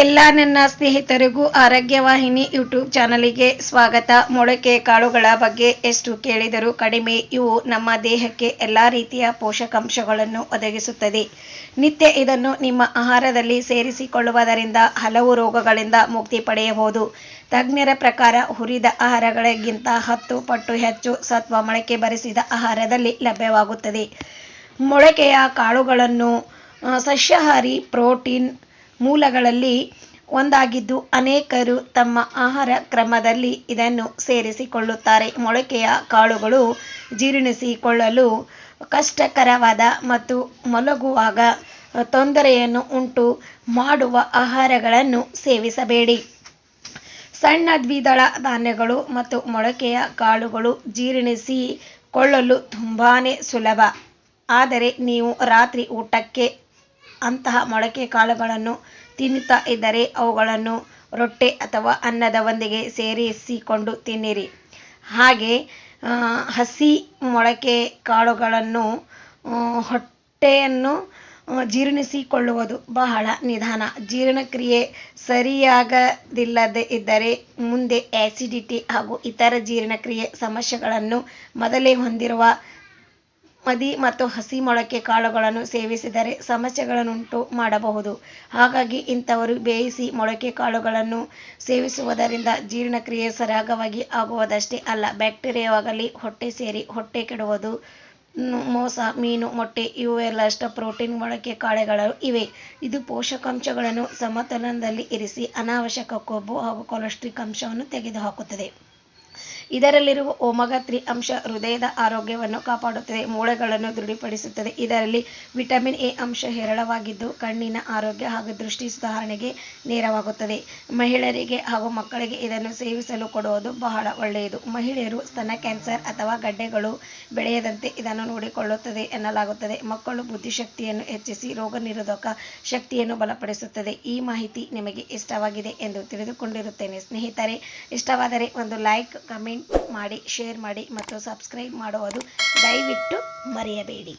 ಎಲ್ಲ ನನ್ನ ಸ್ನೇಹಿತರಿಗೂ ಆರೋಗ್ಯ ವಾಹಿನಿ ಯೂಟ್ಯೂಬ್ ಚಾನಲಿಗೆ ಸ್ವಾಗತ. ಮೊಳಕೆ ಕಾಳುಗಳ ಬಗ್ಗೆ ಎಷ್ಟು ಕೇಳಿದರೂ ಕಡಿಮೆ. ಇವು ನಮ್ಮ ದೇಹಕ್ಕೆ ಎಲ್ಲ ರೀತಿಯ ಪೋಷಕಾಂಶಗಳನ್ನು ಒದಗಿಸುತ್ತದೆ. ನಿತ್ಯ ಇದನ್ನು ನಿಮ್ಮ ಆಹಾರದಲ್ಲಿ ಸೇರಿಸಿಕೊಳ್ಳುವುದರಿಂದ ಹಲವು ರೋಗಗಳಿಂದ ಮುಕ್ತಿ ಪಡೆಯಬಹುದು. ತಜ್ಞರ ಪ್ರಕಾರ ಹುರಿದ ಆಹಾರಗಳಿಗಿಂತ ಹತ್ತು ಪಟ್ಟು ಹೆಚ್ಚು ಸತ್ವ ಮೊಳಕೆ ಬರಿಸಿದ ಆಹಾರದಲ್ಲಿ ಲಭ್ಯವಾಗುತ್ತದೆ. ಮೊಳಕೆಯ ಕಾಳುಗಳನ್ನು ಸಸ್ಯಾಹಾರಿ ಪ್ರೋಟೀನ್ ಮೂಲಗಳಲ್ಲಿ ಒಂದಾಗಿದ್ದು ಅನೇಕರು ತಮ್ಮ ಆಹಾರ ಕ್ರಮದಲ್ಲಿ ಇದನ್ನು ಸೇರಿಸಿಕೊಳ್ಳುತ್ತಾರೆ. ಮೊಳಕೆಯ ಕಾಳುಗಳು ಜೀರ್ಣಿಸಿಕೊಳ್ಳಲು ಕಷ್ಟಕರವಾದ ಮತ್ತು ಮಲಗುವಾಗ ತೊಂದರೆಯನ್ನು ಉಂಟು ಮಾಡುವ ಆಹಾರಗಳನ್ನು ಸೇವಿಸಬೇಡಿ. ಸಣ್ಣ ದ್ವಿದಳ ಧಾನ್ಯಗಳು ಮತ್ತು ಮೊಳಕೆಯ ಕಾಳುಗಳು ಜೀರ್ಣಿಸಿಕೊಳ್ಳಲು ತುಂಬಾ ಸುಲಭ. ಆದರೆ ನೀವು ರಾತ್ರಿ ಊಟಕ್ಕೆ ಅಂತಹ ಮೊಳಕೆ ಕಾಳುಗಳನ್ನು ತಿನ್ನುತ್ತಾ ಇದ್ದರೆ ಅವುಗಳನ್ನು ರೊಟ್ಟೆ ಅಥವಾ ಅನ್ನದ ಒಂದಿಗೆ ಸೇರಿಸಿಕೊಂಡು ತಿನ್ನಿರಿ. ಹಾಗೆ ಹಸಿ ಮೊಳಕೆ ಕಾಳುಗಳನ್ನು ಹೊಟ್ಟೆಯನ್ನು ಜೀರ್ಣಿಸಿಕೊಳ್ಳುವುದು ಬಹಳ ನಿಧಾನ. ಜೀರ್ಣಕ್ರಿಯೆ ಸರಿಯಾಗದಿಲ್ಲದೆ ಇದ್ದರೆ ಮುಂದೆ ಆ್ಯಸಿಡಿಟಿ ಹಾಗೂ ಇತರ ಜೀರ್ಣಕ್ರಿಯೆ ಸಮಸ್ಯೆಗಳನ್ನು ಮೊದಲೇ ಹೊಂದಿರುವ ಮದಿ ಮತ್ತು ಹಸಿ ಮೊಳಕೆ ಕಾಳುಗಳನ್ನು ಸೇವಿಸಿದರೆ ಸಮಸ್ಯೆಗಳನ್ನುಂಟು ಮಾಡಬಹುದು. ಹಾಗಾಗಿ ಇಂಥವರು ಬೇಯಿಸಿ ಮೊಳಕೆ ಕಾಳುಗಳನ್ನು ಸೇವಿಸುವುದರಿಂದ ಜೀರ್ಣಕ್ರಿಯೆ ಸರಾಗವಾಗಿ ಆಗುವುದಷ್ಟೇ ಅಲ್ಲ, ಬ್ಯಾಕ್ಟೀರಿಯಾವಾಗಲಿ, ಹೊಟ್ಟೆ ಸೇರಿ, ಹೊಟ್ಟೆ ಕೆಡುವುದು ಮೋಸ, ಮೀನು, ಮೊಟ್ಟೆ ಇವೆಲ್ಲಷ್ಟು ಪ್ರೋಟೀನ್ ಮೊಳಕೆ ಕಾಳುಗಳು ಇವೆ. ಇದು ಪೋಷಕಾಂಶಗಳನ್ನು ಸಮತೋಲನದಲ್ಲಿ ಇರಿಸಿ ಅನಾವಶ್ಯಕ ಕೊಬ್ಬು ಹಾಗೂ ಕೊಲೆಸ್ಟ್ರಿಕ್ ಅಂಶವನ್ನು ತೆಗೆದುಹಾಕುತ್ತದೆ. ಇದರಲ್ಲಿರುವ ಒಮೆಗಾ ತ್ರಿ ಅಂಶ ಹೃದಯದ ಆರೋಗ್ಯವನ್ನು ಕಾಪಾಡುತ್ತದೆ, ಮೂಳೆಗಳನ್ನು ದೃಢಪಡಿಸುತ್ತದೆ. ಇದರಲ್ಲಿ ವಿಟಮಿನ್ ಎ ಅಂಶ ಹೇರಳವಾಗಿದ್ದು, ಕಣ್ಣಿನ ಆರೋಗ್ಯ ಹಾಗೂ ದೃಷ್ಟಿ ಸುಧಾರಣೆಗೆ ನೆರವಾಗುತ್ತದೆ. ಮಹಿಳೆಯರಿಗೆ ಹಾಗೂ ಮಕ್ಕಳಿಗೆ ಇದನ್ನು ಸೇವಿಸಲು ಕೊಡುವುದು ಬಹಳ ಒಳ್ಳೆಯದು. ಮಹಿಳೆಯರು ಸ್ತನ ಕ್ಯಾನ್ಸರ್ ಅಥವಾ ಗಡ್ಡೆಗಳು ಬೆಳೆಯದಂತೆ ಇದನ್ನು ನೋಡಿಕೊಳ್ಳುತ್ತದೆ ಎನ್ನಲಾಗುತ್ತದೆ. ಮಕ್ಕಳು ಬುದ್ಧಿಶಕ್ತಿಯನ್ನು ಹೆಚ್ಚಿಸಿ ರೋಗ ನಿರೋಧಕ ಶಕ್ತಿಯನ್ನು ಬಲಪಡಿಸುತ್ತದೆ. ಈ ಮಾಹಿತಿ ನಿಮಗೆ ಇಷ್ಟವಾಗಿದೆ ಎಂದು ತಿಳಿದುಕೊಂಡಿರುತ್ತೇನೆ. ಸ್ನೇಹಿತರೆ, ಇಷ್ಟವಾದರೆ ಒಂದು ಲೈಕ್, ಕಮೆಂಟ್ ಮಾಡಿ ಶೇರ್ ಮಾಡಿ ಮತ್ತು ಸಬ್ಸ್ಕ್ರೈಬ್ ಮಾಡುವುದು ದಯವಿಟ್ಟು ಮರೆಯಬೇಡಿ.